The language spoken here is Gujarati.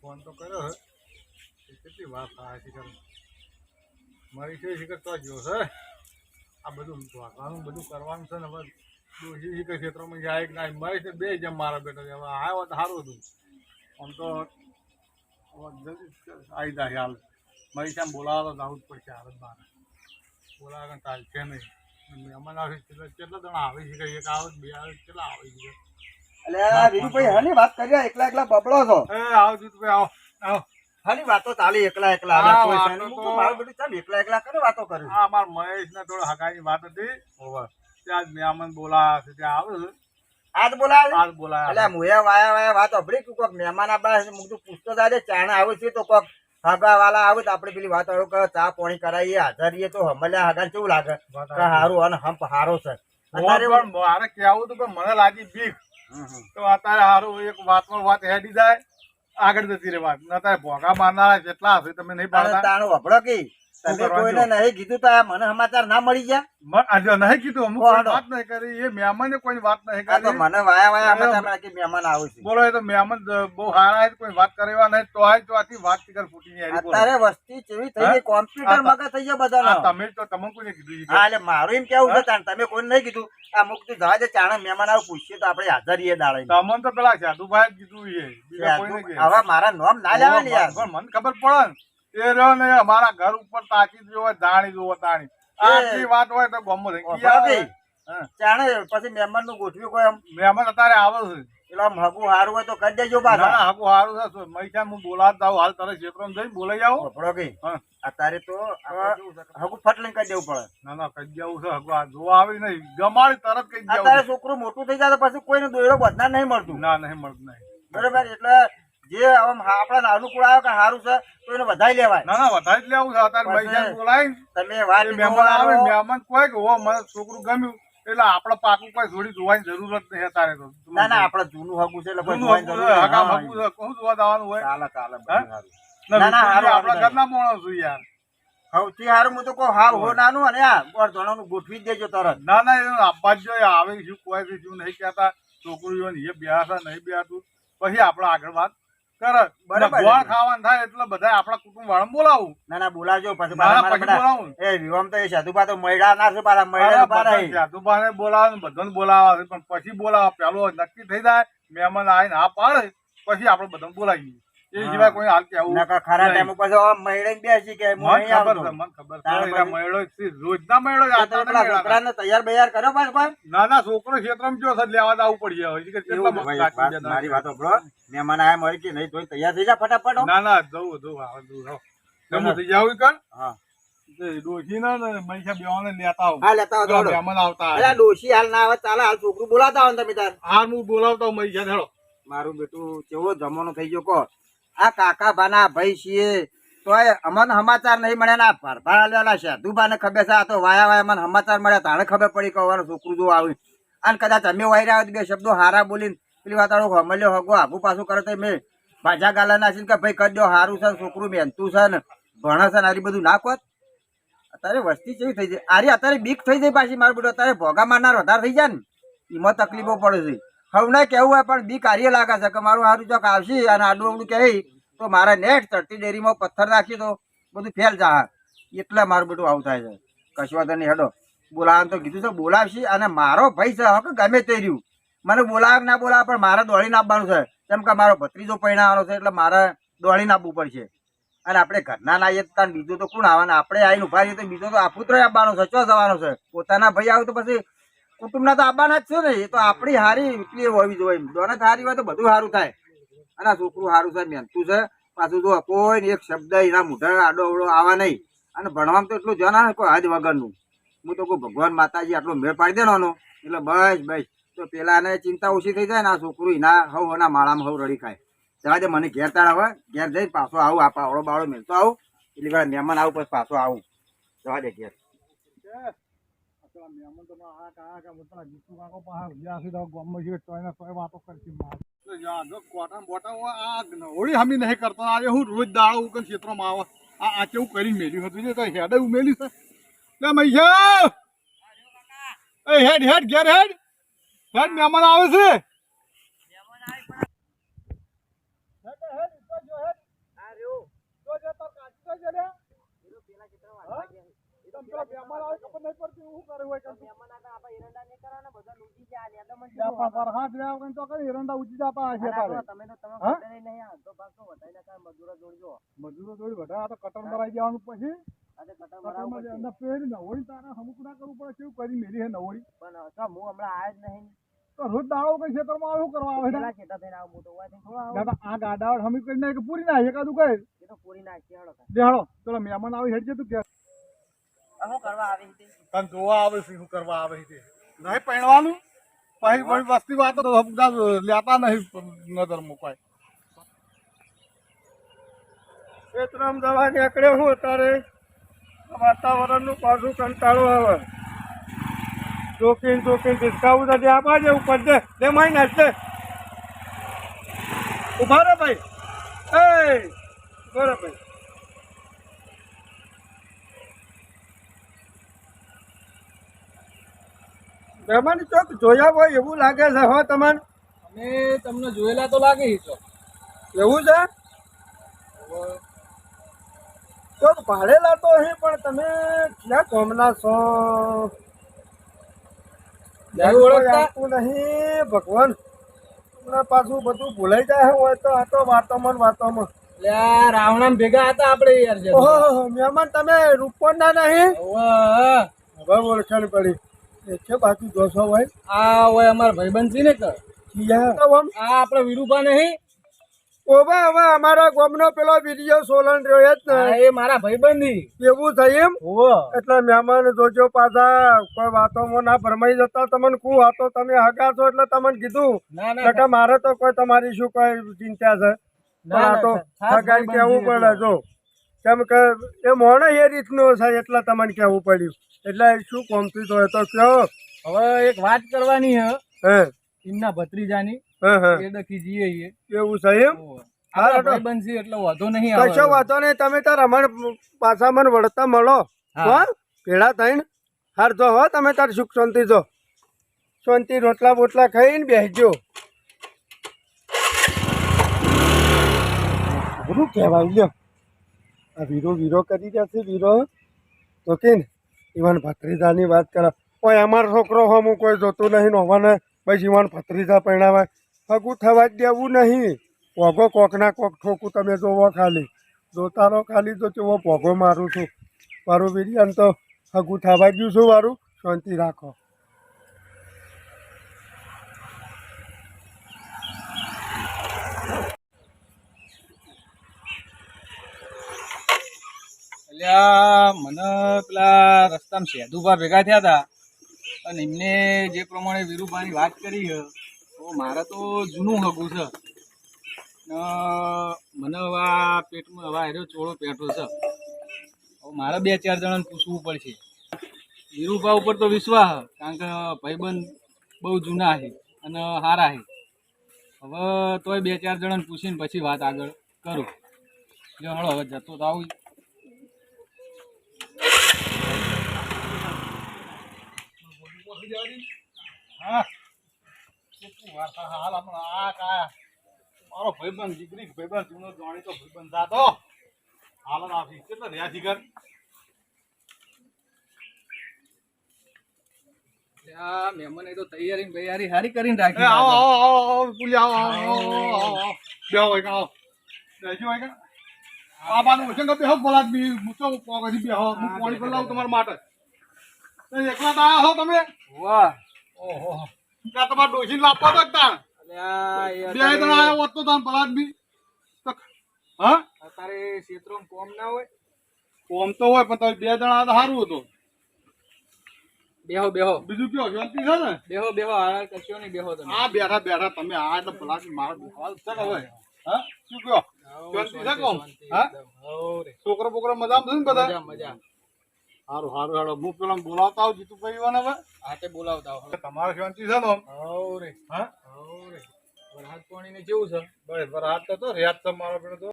ફોન તો કર્યો છે કેટલી વાત થાય છે મારી છે શિખર તો જો છે આ બધું વાંચવાનું બધું કરવાનું છે ને હવે ક્ષેત્રમાં જાય ના મારી છે બે જેમ મારા બેટા છે હવે આવ્યો તો સારું હતું આમ તો આવી જાય હાલ મારી સામે બોલાવો તો આવું જ પડશે હાલ જ બોલાવે ચાલશે નહીં. મહેમાન આવે છે કેટલા કેટલા જણા આવે છે એક આવે બે આવે કેટલા આવે છે? અલ્યા વિનુભાઈ હાની વાત કરી એકલા એકલા બબડો છો. એ આવો જીતુભાઈ આવો આવો. હાની વાતો ચાલી એકલા એકલા. તો- મારું બધું ચાલ એકલા એકલા કરે વાતો કરે. હા મારા મહેશ ને થોડો હગાની વાત હતી. ઓવર ત્યાં મહેમાન બોલા છે ત્યાં આવે આજ બોલાવે? આજ બોલાયા એટલે મુયા વાયા વાયા વાત અભરી કે કોક મહેમાન આપણા છે. મું કીધું પૂછતો જાજે ચાણા આવે છે તો કોક હગા વાલા આવે તો આપડે પેલી વાત કે ચા પાણી કરાવીએ હાજર તો હમલ્યા હગા કેવું લાગે? સારું કે હારું અને હંપ હારો છે. અત્યારે અત્યારે પણ મારે કહેવું હતું કે મને લાગી બીક. તો અત્યારે સારું એક વાતમાં વાત હેડી જાય આગળ જતી રે વાત. અત્યારે ભોગા મારનારા જેટલા હશે તમે નહીં પાડતા. તાણું વપડો કે? તમે કોઈને નહીં કીધું તો આ મને સમાચાર ના મળી ગયા? આજે નહીં કીધું અમુક વાત નહીં કરી. એ મહેમાને કોઈ વાત નહીં કરી. મને વાયા વાયા સમાચાર કે મહેમાન આવે છે. બોલો એ તો મહેમાન બહુ સારા છે કોઈ વાત કરવા નહીં. તો આય તો આથી વાત શિખર ફૂટી નહીં અત્યારે વસ્તી કેવી થઈ ગઈ કોમ્પ્યુટર થઈ ગયા બધાનો. તમે તો કોઈને કીધું હા એટલે મારું એમ કેવું છે તાણ તમે કોઈ નહીં કીધું. આ મુક્તિ જવા દે ચાણે મહેમાન આવું પૂછીએ તો આપણે હાજર રહીએ દાડે. તમને તો પેલા સાધુભાઈ કીધું કોઈને. હવે મારા નોમ ના લેવા ને યાર. પણ મને ખબર પડે એ રહ્યો ને અમારા ઘર ઉપર તાકી જોવે દાણી જોવે તાણી આટલી વાત હોય તો ગમો થઈ. ચાણે પછી મહેમાનનું ગોઠવ્યું કોઈ મહેમાન અત્યારે આવે છે. એટલે આમ હગું સારું હોય તો કરી દેજો પાછા. ના સારું છે. મૈસા હું બોલાવતા આવું. હાલ તારે ક્ષેત્ર જઈ બોલાઈ આવું. વપડો કઈ અત્યારે તો હગું ફટ લઈને કરી દેવું પડે. ના ના કઈ જવું છે હગુ. આ જોવા આવી નહીં. ગમાડી તરત કઈ અત્યારે જવું છોકરું મોટું થઈ જાય પછી કોઈને દોયડો બધા નહીં મળતું. ના નહીં મળતું નહીં. બરોબર એટલે જે આમ આપણા અનુકૂળ આવે કે સારું છે તો એને વધારે લેવાય. ના ના વધારે જ લેવું છે. અત્યારે ભાઈ બોલાવી તમે વાત મહેમાન આવે મહેમાન કોઈ કે હો મને છોકરું ગમ્યું. એટલે આપણે પાકું કોઈ જોડી જોવાની જરૂરત નહીં તારે તો. ના ના આપડે જૂનું હગું છે એટલે કોઈ જોવાની જરૂર હગું છે, કોણ જોવા જવાનું હોય. ચાલે ચાલે. ના, ના, હારું, આપણા ઘરના માણસ છું યાર. સૌથી સારું હું તો કહું હાવ હો નાનું અને આ ગોળ ધોણાનું ગોઠવી જ દેજો તરત. ના ના એનું આપવા જ જોઈએ આવે શું કોઈ શું નહીં કહેતા. છોકરીઓ એ બેહાશે નહીં બેહાતું. પછી આપણે આગળ વાત ખાવાનું થાય એટલે બધા આપણા કુટુંબ વાળા બોલાવું. ના ના બોલાવજો પછી બોલાવું. એ વિવામ તો એ સાધુબા તો મયડા ના છે પાછા મયડા પાડે ને બોલાવે ને બધાને બોલાવે પણ પછી બોલાવે પેલો નક્કી થઈ જાય મહેમાન આવીને હા પાડે પછી આપણે બધાને બોલાવીએ. એ સિવાય કોઈ હાલ કેવું નકર ખરા ટાઈમ ઉપર તો મયડા બેસી કે મને ખબર છે મને ખબર છે. તારે એટલે પછી- મળ્યો જ છે. રોજના મળ્યો જ, તો આટલા પેલા છોકરાને તૈયાર બૈયાર કર્યો પાછો કોઈ? ના ના છોકરો ક્ષેત્રમાં જો છે લેવા જવું પડી હવે કે કેટલા એવું મસ્ત ભાઈ, લાગી વાત- ગયા મારી વાતો બરો મહેમાન આયા મળી કે નહીં તો તૈયાર થઈ જા ફટાફટ ના ના જવું જવું આવે જવું તમે થઈ જાવ કર હા. ડોશીના ને મનીષા બેવાને લેતા આવું. હા લેતા આવો મહેમાન આવતા અરે ડોશી હાલ ના આવે ચાલે હાલ છોકરું બોલાતા આવો ને તમે તાર. હાર હું બોલાવતા હું મનીષા હેડો. મારું બેટું કેવો જમાનો થઈ ગયો કહો. આ કાકા ભાના ભાઈ છીએ. તોય અમને સમાચાર નહીં મળે ના ભરભાર છે. સાધુબાને ખબર છે આ તો વાયા વાયા મને સમાચાર મળ્યા તાણે ખબર પડી કે છોકરું જો આવ્યું. અને કદાચ અમે વાઈ રહ્યા હોય બે શબ્દો હારા બોલીને પેલી વાત હમલ્યો હગો આબુ પાછું કરે તો મેં ભાજા ગાલા નાખીને કે ભાઈ કરી દો, હારું છે ને, છોકરું મહેનતું છે ને, ભણે છે ને આરી બધું નાખો અત્યારે વસ્તી કેવી થઈ જાય. આરી અત્યારે બીક થઈ જાય પાછી મારું બધું અત્યારે ભોગા મારનાર વધારે થઈ જાય ને. એમાં તકલીફો પડે છે. હવને કેવું હોય પણ બી કાર્ય લાગે છે કે મારું હારું ચોક આવશે અને આડું અવડું કહે તો મારે નેક્સ્ટ ચડતી ડેરીમાં પથ્થર નાખી તો બધું ફેલ જા એટલે મારું બધું આવું થાય છે. કશું વાંધો નહીં, હેડો. બોલાવાનું તો કીધું છે, બોલાવશી અને મારો ભાઈ છે હવે ગમે તે રહ્યું. મને બોલાવે ના બોલાવે, પણ મારે દોડીને આપવાનું છે. કેમ કે મારો ભત્રીજો પરિણામવાનો છે, એટલે મારે દોડીને આપવું પડશે. અને આપણે ઘરના ના આવીએ તો બીજું તો કોણ આવવાના આપણે આવીને ઊભા રહીએ તો બીજો તો આપુત્ર આપવાનો છે, ચો જવાનો છે? પોતાના ભાઈ આવે તો પછી કુટુંબના તો આવવાના જ છે ને, એ તો આપણી હારી એટલી હોવી જોઈએ. દોનત હારી હોય તો બધું સારું થાય. અને છોકરું સારું છે મહેનતું છે. પાછું જો કોઈ એક શબ્દ એના મોઢા આડો અવડો આવા નહીં. અને ભણવામાં તો એટલું જણા ને કોઈ હદ વગરનું. હું તો કહું, ભગવાન માતાજી, આટલો મેળ પાડી દેવાનો એટલે બસ બસ. તો પેલાને ચિંતા ઓછી થઈ જાય ને, આ છોકરું એના હવ એના માળામાં હવ રડી ખાય. જવા દે, મને ઘેર તાળ આવે. ઘેર જઈને પાછો આવું, આ પાવડો બાવડો મેળતો આવું. એટલે મહેમાન આવું, પછી પાછો આવું. જવા દે ઘેર. મહેમાન તો આ છે તો છે તોયને તોય વાતો કરતી માર તો જા આ હમી નહીં કરતો આજે હું રોજ દાડો ઉકન આવે આ આ કેવું કરી મેલ્યું હતું જે તો હેડે ઉમેલ્યું છે એ હેડ હેડ ઘેર હેડ હેડ મહેમાન આવે છે તો જો હેડ. તો જે તાર કાચી તો પેલા મહેમાન આવે ખબર નહીં પડતી હું કરે હોય કંઈ. યા પણ વરસાદ રહ્યા વગર તો કઈ એરંડા ઉચી જતા હશે તારે. હા? મજૂરો જોઈ બધા આ તો કટર મરાઈ જવાનું પછી. કટરમાં જે અંદર પેરી નવોડી તારે હમુકડા કરવું પડે કેવું કરી મેલી હે નવોડી તો રોજ દાડો કઈ ખેતરમાં આવું શું કરવા આવે છે? ના તો આ ગાડા હમી કરી નાખે પૂરી નાખે એકાદું કઈ? દેહાડો ચલો મહેમાન આવી હેડજે તું કે તને જોવા આવે છે શું કરવા આવે છે. નહીં પહેણવાનું? પછી કોઈ વસ્તી વાતો તો બધા લેતા નહીં નજર મુકાય. ખેતરામ દવા નીકળ્યો હું અત્યારે? વાતાવરણનું પાછું કંટાળો આવે. જોકીન જોકીન ડિસ્કાઉન્ટ નથી આપવા ઉપર છે લે માઈ નાખશે ઊભા રે ભાઈ. એ ઊભા ભાઈ. મહેમાન ચોક જોયા હોય એવું લાગે છે હો તમને? અમે તમને જોયેલા તો લાગે છો એવું છે? ચોક ભાડેલા તો અહીં પણ તમે ક્યાં કોમના છો? નહીં નહીં ભગવાન. તમને પાછું બધું ભૂલાઈ જાય હોય તો આ તો વાતોમાં વાતોમાં. રાવણા ભેગા હતા આપણે યાર ઓહો મહેમાન તમે રૂપોના નહીં? હવે ઓળખાણ પડી. છે. બાકી જોશો ભાઈ આ હોય અમારા ભાઈબંધ છે ને કે આ આપણે વિરુભા નહીં. ઓબા હવે અમારા ગામનો પેલો વીડિયો સોલન રહ્યો જ ને. એ મારા ભાઈબંધી. એવું થઈ એમ? એટલે મહેમાન જોજો પાછા. કોઈ વાતોમાં ના ભરમાઈ જતા. તમને કુ વાતો? તમે હગા છો એટલે તમને કીધું. ના ના એટલે મારે તો કોઈ તમારી શું કોઈ ચિંતા છે? પણ આ તો હગાઈ ભાઈબંધી પડે જો. કેમ કે એ મોણે એ રીતનું છે એટલે તમને કહેવું પડ્યું. એટલે શું કોમતી તો તો કહો. હવે એક વાત કરવાની હે. હે. એમના ભત્રીજાની. હે હે. એ દખી જઈએ એવું છે એમ? હા, તો- ભાઈબંધ એટલે વાંધો નહીં આવે. કશો વાંધો નહીં તમે તાર રમણ પાછા મને વળતા મળો. હા. હો પેડા થઈને. હાર જો હો તમે તાર સુખ શાંતિ જો. શાંતિ રોટલા બોટલા ખાઈને બેસજો. બધું કહેવાય લ્યો? આ વીરો વીરો કરી રહ્યા છે, વીરો. તો કે ને, ઈવાન ભત્રીજાની વાત કરે. કોઈ અમારો છોકરો હો, હું કોઈ જોતું નહીં નોવાને પછી ઈવાન ભત્રીજા પરણાવાય હગું થવા જ દેવું નહીં. પોગો કોકના કોક ઠોકું તમે જોવો ખાલી. જોતા રહો ખાલી તો કેવો પોગો મારું છું. મારું વિરિયાન તો હગું થવા ગયું છું મારું શાંતિ રાખો. મને પેલા રસ્તામાં સેધુભા ભેગા થયા હતા અને એમને જે પ્રમાણે વીરુભાની વાત કરી છે, તો મારે તો જૂનું હગું છે. મને હવે આ પેટમાં હવે હેરો ચોળો પેટો છે. હવે મારે બે ચાર જણાને પૂછવું પડશે. વીરુભા ઉપર તો વિશ્વાસ કારણ કે ભાઈબંધ બહુ જૂના છે અને સારા છે. હવે તોય બે ચાર જણાને પૂછીને પછી વાત આગળ કરું. એટલે હળો હવે જતો તો આવું હા કેટલી વાર્તા હાલ હમણાં આ કાયા મારો ભાઈબંધ દીકરી ભાઈબંધ જૂનો જાણીતો ભાઈબંધ જાતો. હાલ આપી કેટલા રહ્યા જીગર? મહેમાને તો તૈયારી તૈયારી સારી કરીને રાખી આવો આવો આવો આવો આવો આવો આવો આવો આવો. આવો આવો આવો. આવો હોય કે આ કે બેહો બોલાત બી મૂચો પોગથી બેહો હું પાણી પર તમારા માટે. એકલા તો આયા હો તમે? વાહ. ઓહો. ત્યાં તમારે ડોશી લાવવા તો તાણ. બે જણા આયા હોત તો તાણ પલાટ બી. હા? તારે ક્ષેત્રમાં કોમ ના હોય? કોમ તો હોય પણ તમે બે જણા તો સારું હતું. બેહો બેહો. બીજું કયો શાંતિ છે ને? બેહો બેહો હાલ કશો નહીં બેહો તમે. આ બેઠા બેઠા તમે આ એટલે પલાટ મારા છે હવે. હા? શું કયો શાંતિ છે કોમ હા? છોકરો બોકરો મજામાં છે બધા? મજા મજા. સારું સારું હેડો હું પેલા બોલાવતા આવું જીતુભાઈ વાને હવે હાથે બોલાવતા હો તમારે શાંતિ છે ને આમ? રે. હા? હવ રે. વરસાદ પાણી ને જેવું છે? બરાબર હાથ તો રેત છે મારો પેલો તો.